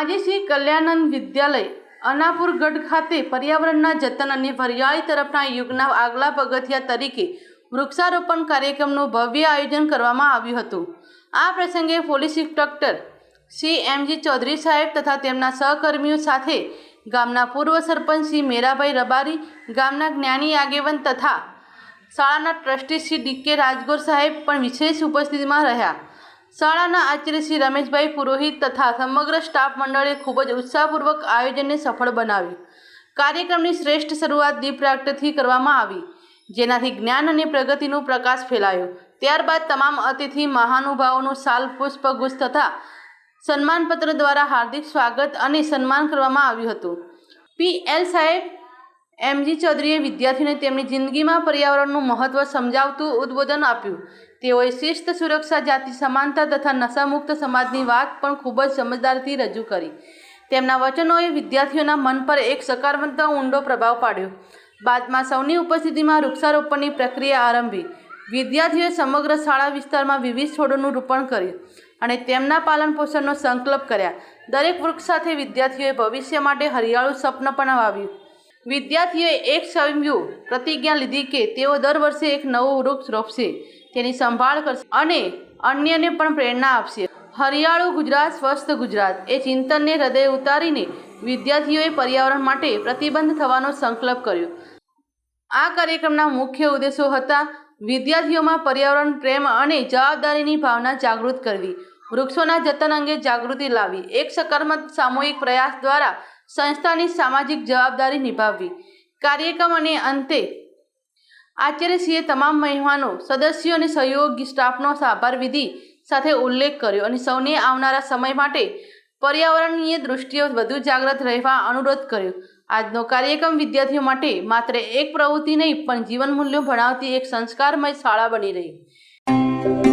આજે શ્રી કલ્યાણંદ વિદ્યાલય, અનાપુર ગઢ ખાતે પર્યાવરણના જતન અને હરિયાળી તરફના યુગના આગલા પગથિયા તરીકે વૃક્ષારોપણ કાર્યક્રમનું ભવ્ય આયોજન કરવામાં આવ્યું હતું. આ પ્રસંગે police inspector Shri M G Chaudhary સાહેબ તથા તેમના સહકર્મીઓ સાથે ગામના પૂર્વ સરપંચ શ્રી મેરાભાઈ રબારી, ગામના જ્ઞાની આગેવન તથા શાળાના ટ્રસ્ટી શ્રી ડીકે રાજગોર સાહેબ પણ વિશેષ ઉપસ્થિતિમાં રહ્યા. શાળાના આચાર્ય શ્રી રમેશભાઈ પુરોહિત તથા સમગ્ર સ્ટાફ મંડળે ખૂબ જ ઉત્સાહપૂર્વક આયોજનને સફળ બનાવ્યું. કાર્યક્રમની શ્રેષ્ઠ શરૂઆત દીપ પ્રાગટથી કરવામાં આવી, જેનાથી જ્ઞાન અને પ્રગતિનો પ્રકાશ ફેલાયો. ત્યારબાદ તમામ અતિથિ, મહાનુભાવોનું સાલ પુષ્પગુચ્છ તથા સન્માનપત્ર દ્વારા હાર્દિક સ્વાગત અને સન્માન કરવામાં આવ્યું હતું. પી. એલ. સાહેબ એમજી ચૌધરીએ વિદ્યાર્થીઓને તેમની જિંદગીમાં પર્યાવરણનું મહત્ત્વ સમજાવતું ઉદ્બોધન આપ્યું. તેઓએ શિસ્ત, સુરક્ષા, જાતિ સમાનતા તથા નશામુક્ત સમાજની વાત પણ ખૂબ જ સમજદારથી રજૂ કરી. તેમના વચનોએ વિદ્યાર્થીઓના મન પર એક સકારાત્મક ઊંડો પ્રભાવ પાડ્યો. બાદમાં સૌની ઉપસ્થિતિમાં વૃક્ષારોપણની પ્રક્રિયા આરંભી. વિદ્યાર્થીઓએ સમગ્ર શાળા વિસ્તારમાં વિવિધ છોડોનું રોપણ કર્યું અને તેમના પાલન પોષણનો સંકલ્પ કર્યા. દરેક વૃક્ષ સાથે વિદ્યાર્થીઓએ ભવિષ્ય માટે હરિયાળું સ્વપ્ન પણ વાવ્યું વિદ્યાર્થીઓએ એક સ્વયંભૂ પ્રતિજ્ઞા લીધી કે તેઓ દર વર્ષે એક નવું વૃક્ષ રોપશે, તેની સંભાળ કરશે અને અન્યને પણ પ્રેરણા આપશે. હરિયાળું ગુજરાત, સ્વસ્થ ગુજરાત એ ચિંતનને હૃદય ઉતારીને વિદ્યાર્થીઓએ પર્યાવરણ માટે પ્રતિબંધ થવાનો સંકલ્પ કર્યો. આ કાર્યક્રમના મુખ્ય ઉદ્દેશો હતા વિદ્યાર્થીઓમાં પર્યાવરણ, પ્રેમ અને જવાબદારીની ભાવના જાગૃત કરવી. વૃક્ષોના જતન અંગે જાગૃતિ લાવી એક સકારાત્મક સામૂહિક પ્રયાસ દ્વારા સંસ્થાની સામાજિક જવાબદારી નિભાવવી. કાર્યક્રમ અને અંતે આચાર્યશ્રીએ તમામ મહેમાનો, સદસ્યો અને સહયોગી સ્ટાફનો આભાર વિધિ સાથે ઉલ્લેખ કર્યો અને સૌને આવનારા સમય માટે પર્યાવરણીય દૃષ્ટિએ વધુ જાગૃત રહેવા અનુરોધ કર્યો. આજનો કાર્યક્રમ વિદ્યાર્થીઓ માટે માત્ર એક પ્રવૃત્તિ નહીં, પણ જીવન મૂલ્યો ભણાવતી એક સંસ્કારમય શાળા બની રહી.